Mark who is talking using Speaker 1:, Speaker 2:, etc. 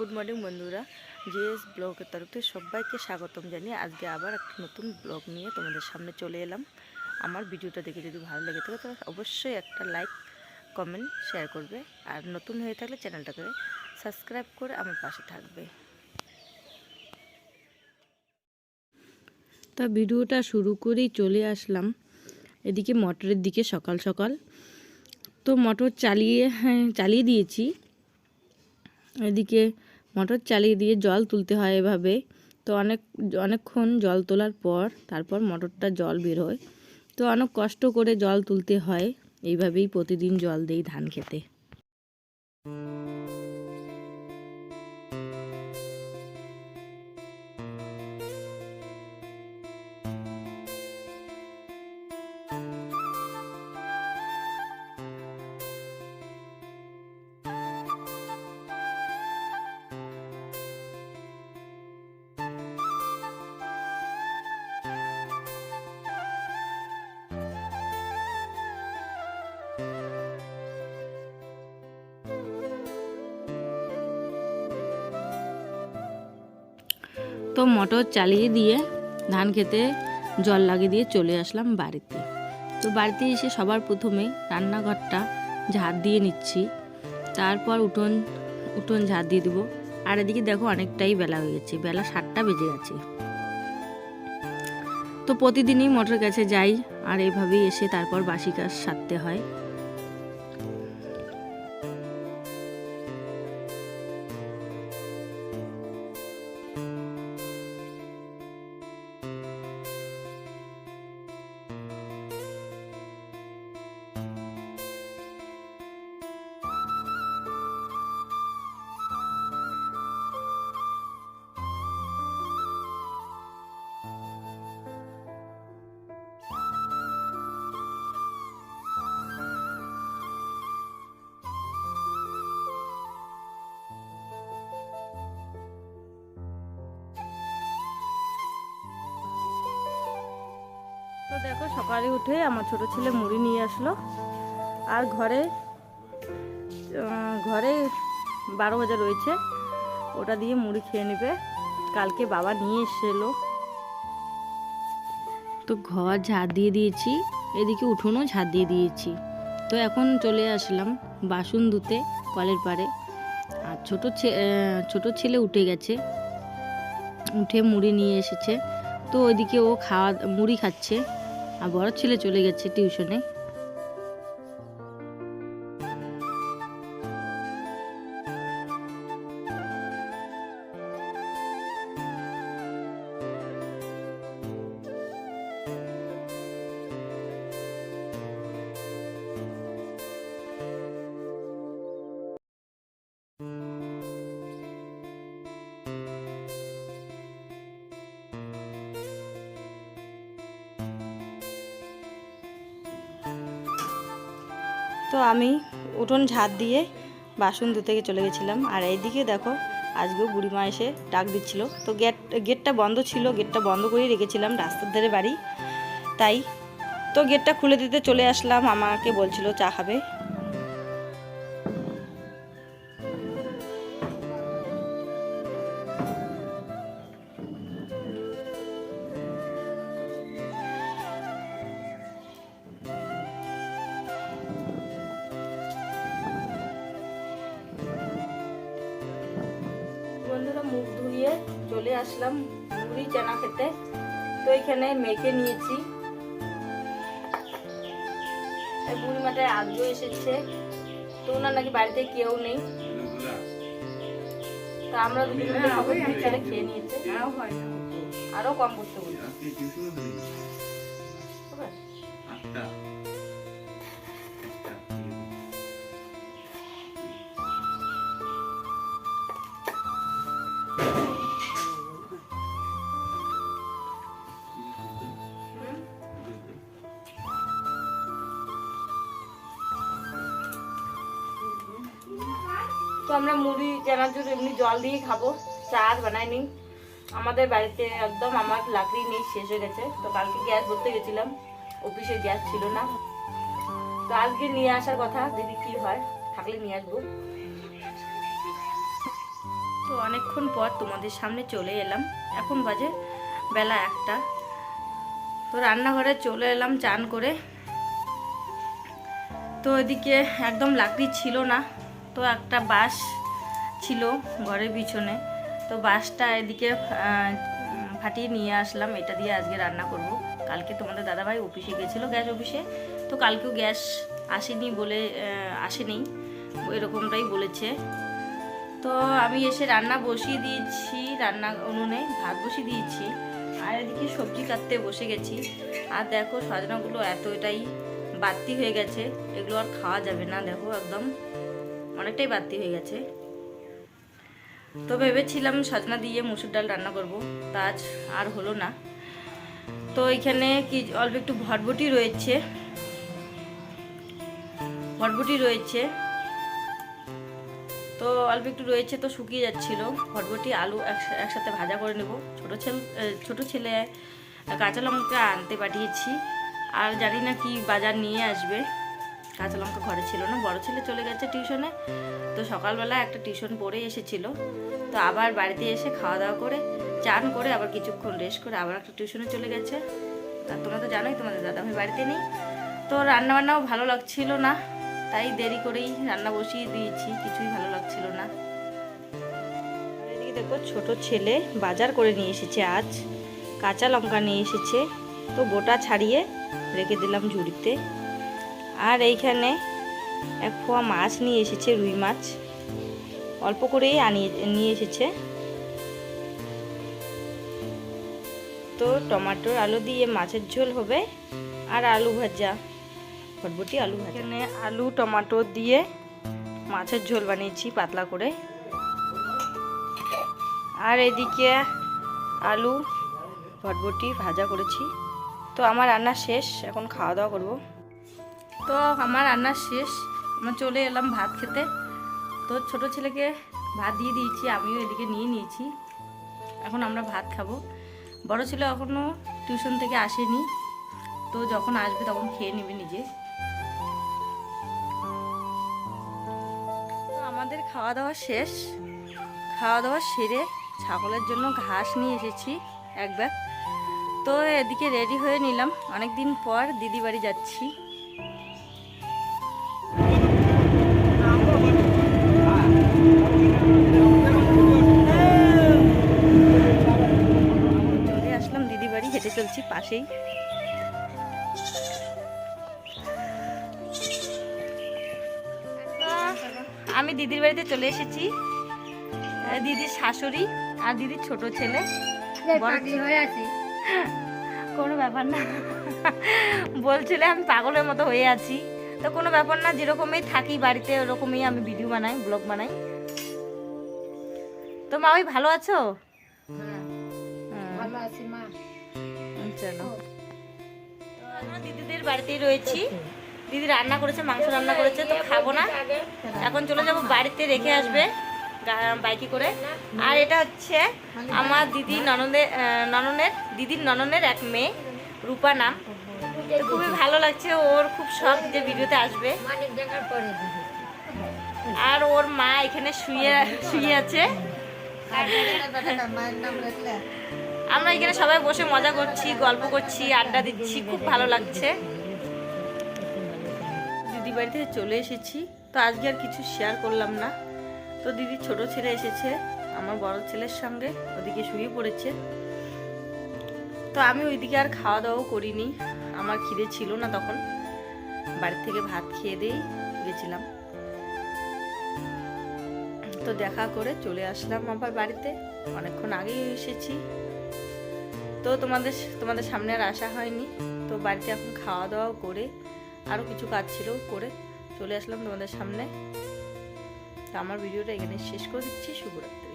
Speaker 1: Good morning বন্ধুরা। GS ব্লগের তরফ থেকে সবাইকে স্বাগতম জানিয়ে আজকে আবার একটা নতুন ব্লগ নিয়ে তোমাদের সামনে চলে এলাম। আমার ভিডিওটা দেখে যদি ভালো লেগে থাকে তো অবশ্যই একটা লাইক, কমেন্ট, শেয়ার করবে। আর নতুন হয়ে থাকলে চ্যানেলটাকে সাবস্ক্রাইব করে আমার পাশে থাকবে। তা ভিডিওটা শুরু করেই চলে আসলাম। এদিকে মোটরের দিকে সকাল সকাল। তো মোটর চালিয়ে হ্যাঁ চালিয়ে দিয়েছি। এদিকে মোটর চালিয়ে দিয়ে জল তুলতে হয় এভাবে। তো অনেক, অনেকক্ষণ জল তোলার পর তারপর মোটরটা জল বেরোয় তো অনেক কষ্ট করে জল তুলতে হয়। এইভাবেই প্রতিদিন জল দেই ধান খেতে। তো মোটর চালিয়ে দিয়ে ধান খেতে জল লাগিয়ে দিয়ে চলে আসলাম বাড়িতে। তো বাড়িতে এসে সবার প্রথমে রান্নাঘরটা ঝাড় দিয়ে নিচ্ছি। তারপর উঠোন উঠোন ঝাড় দিয়ে দেবো। আর এদিকে দেখো অনেকটাই বেলা হয়ে গেছে, বেলা সাতটা বেজে গেছে। তো প্রতিদিনই মোটর কাছে যাই আর এভাবেই এসে তারপর বাসি কাজ সারতে হয়। দেখো সকালে উঠে আমার ছোট ছেলে মুড়ি নিয়ে আসলো। আর ঘরে ঘরে বারো বাজা রয়েছে। ওটা দিয়ে মুড়ি খেয়ে নেবে। কালকে বাবা নিয়ে এসেছিল তো ঘর ঝাড় দিয়ে দিয়েছি, এদিকে উঠোনও ঝাড় দিয়ে দিয়েছি। তো এখন চলে আসলাম বাসন ধুতে, কলের পাড়ে। আর ছোট ছোট ছেলে উঠে গেছে। উঠে মুড়ি নিয়ে এসেছে। তো ওইদিকে ও খাওয়া, মুড়ি খাচ্ছে। আর বড় ছেলে চলে গেছে টিউশনে। তো আমি উঠোন ঝাঁত দিয়ে বাসন ধুতে গিয়ে চলে গেছিলাম। আর এইদিকে দেখো, আজকেও বুড়িমা এসে ডাক দিচ্ছিল। তো গেট, গেটটা বন্ধ ছিল, গেটটা বন্ধ করে রেখেছিলাম রাস্তার ধারে বাড়ি। তাই তো গেটটা খুলে দিতে চলে আসলাম। আমাকে বলছিল, চা খাবে? চলে আসলাম মুড়ি চানা খেতে। তো এখানে মেখে নিয়েছি। বুড়ি মাটায় আজও এসেছে। তো ওনার নাকি বাড়িতে কেউ নেই। তা আমরা দুজনে খেয়ে নিয়েছি। আরও কম করতে বলছি। তো আমরা মুড়ি জন্য এমনি জল দিয়ে খাব। চা আর বানাইনি আমাদের বাড়িতে একদম আমার লাকড়ি নেই, শেষ হয়ে গেছে। তো কালকে গ্যাস ভরতে গেছিলাম। অফিসে গ্যাস ছিল না। তো আজকে নিয়ে আসার কথা, দেখি কি হয়। থাকলে নিয়ে আসব। তো অনেকক্ষণ পর তোমাদের সামনে চলে এলাম। এখন বাজে বেলা একটা। তো রান্নাঘরে চলে এলাম চান করে। তো এদিকে একদম লাকড়ি ছিল না। তো একটা বাঁশ ছিল ঘরের পিছনে। তো বাঁশটা এদিকে ফাটিয়ে নিয়ে আসলাম। এটা দিয়ে আজকে রান্না করব। কালকে তোমাদের দাদাভাই অফিসে গেছিল গ্যাস অফিসে। তো কালকেও গ্যাস আসেনি বলে আসেনি। এরকমটাই বলেছে। তো আমি এসে রান্না বসিয়ে দিয়েছি, রান্না উনুনে ভাত বসিয়ে দিয়েছি। আর এদিকে সবজি কাটতে বসে গেছি। আর দেখো সজনাগুলো এতটাই বাড়তি হয়ে গেছে, এগুলো আর খাওয়া যাবে না। দেখো একদম অনেকটাই বাড়তি হয়ে গেছে। তো ভেবেছিলাম সজনা দিয়ে মুসুর ডাল রান্না করব, তা আজ আর হলো না। তো এখানে কি অল্প একটু ভটভটি রয়েছে। ভটভটি রয়েছে। তো অল্প একটু রয়েছে তো শুকিয়ে যাচ্ছিল। ভটভটি, আলু একসা- একসাথে ভাজা করে নেব। ছোটো ছেলে ছোটো ছেলে কাঁচা লঙ্কা আনতে পাঠিয়েছি। আর জানি না কি বাজার নিয়ে আসবে। কাঁচা লঙ্কা ঘরে ছিল না, বড় ছেলে চলে গেছে টিউশনে। তো সকালবেলা একটা টিউশন পড়ে এসেছিল। তো আবার বাড়িতে এসে খাওয়া দাওয়া করে, চান করে আবার কিছুক্ষণ রেস্ট করে আবার একটা টিউশনে চলে গেছে। তা তোমরা তো জানোই, তোমাদের দাদাভাই বাড়িতে নেই। তো রান্নাবান্নাও ভালো লাগছিল না, তাই দেরি করেই রান্না বসিয়ে দিয়েছি, কিছুই ভালো লাগছিল না। দেখো, ছোট ছেলে বাজার করে নিয়ে এসেছে আজ কাঁচা লঙ্কা নিয়ে এসেছে। তো গোটা ছাড়িয়ে রেখে দিলাম ঝুড়িতে। আর এইখানে এক ফোয়া মাছ নিয়ে এসেছে, রুই মাছ। অল্প করেই আনিয়ে, নিয়ে এসেছে। তো টমাটোর আলু দিয়ে মাছের ঝোল হবে আর আলু ভাজা ভটভটি আলু ভাজা। এখানে আলু, টমাটো দিয়ে মাছের ঝোল বানিয়েছি পাতলা করে। আর এদিকে আলু ভটভটি ভাজা করেছি। তো আমার রান্না শেষ, এখন খাওয়া দাওয়া করব। তো আমার রান্না শেষ। আমরা চলে এলাম ভাত খেতে। তো ছোট ছেলেকে ভাত দিয়ে দিয়েছি, আমিও এদিকে নিয়ে নিয়েছি। এখন আমরা ভাত খাব। বড় ছেলে এখনও টিউশন থেকে আসেনি। তো যখন আসবে তখন খেয়ে নেবে নিজে। আমাদের খাওয়া দাওয়া শেষ। খাওয়া দাওয়া সেরে ছাগলের জন্য ঘাস নিয়ে এসেছি এক ব্যাগ তো এদিকে রেডি হয়ে নিলাম। অনেক দিন পর দিদি বাড়ি যাচ্ছি। পাশেই। তো আমি দিদির বাড়িতে চলে এসেছি। দিদির শাশুড়ি আর দিদির ছোট ছেলে। বড় কোনো ব্যাপার না। বলছিলে আমি পাগলের মতো হয়ে আছি। তো কোনো ব্যাপার না যেরকমই থাকি বাড়িতে ওরকমই আমি ভিডিও বানাই ব্লগ বানাই। তো মা ওই ভালো আছো? হ্যাঁ। হুম, চলো। আমরা দিদিদের বাড়িতেই রয়েছি। দিদি রান্না করেছে মাংস রান্না করেছে তো খাব না। এখন চলে যাব বাড়িতে রেখে আসবে বাইকে করে। আর এটা হচ্ছে আমার দিদি ননদের নননের দিদির নননের এক মেয়ে রূপা নাম। তো খুবই ভালো লাগছে ওর খুব শখ যে ভিডিওতে আসবে। আর ওর মা এখানে শুয়ে শুয়ে আছে। আমরা এখানে সবাই বসে মজা করছি, গল্প করছি, আড্ডা দিচ্ছি, খুব ভালো লাগছে। দিদি বাড়িতে চলে এসেছি, তো আজকে আর কিছু শেয়ার করলাম না। তো দিদি ছোট ছেলে এসেছে, আমার বড় ছেলের সঙ্গে ওদিকে শুয়ে পড়েছে। তো আমি ওইদিকে আর খাওয়া দাওয়াও করিনি, আমার খিদে ছিল না তখন। বাড়ি থেকে ভাত খেয়ে দিয়েই গেছিলাম। তো দেখা করে চলে আসলাম আবার বাড়িতে। অনেকক্ষণ আগেই এসেছি। তো তোমাদের তোমাদের সামনে আর আসা হয়নি। তো বাড়িতে এখন খাওয়া দাওয়াও করে আরও কিছু কাজ ছিল করে চলে আসলাম তোমাদের সামনে। তো আমার ভিডিওটা এখানে শেষ করে দিচ্ছি। শুভরাত্রি।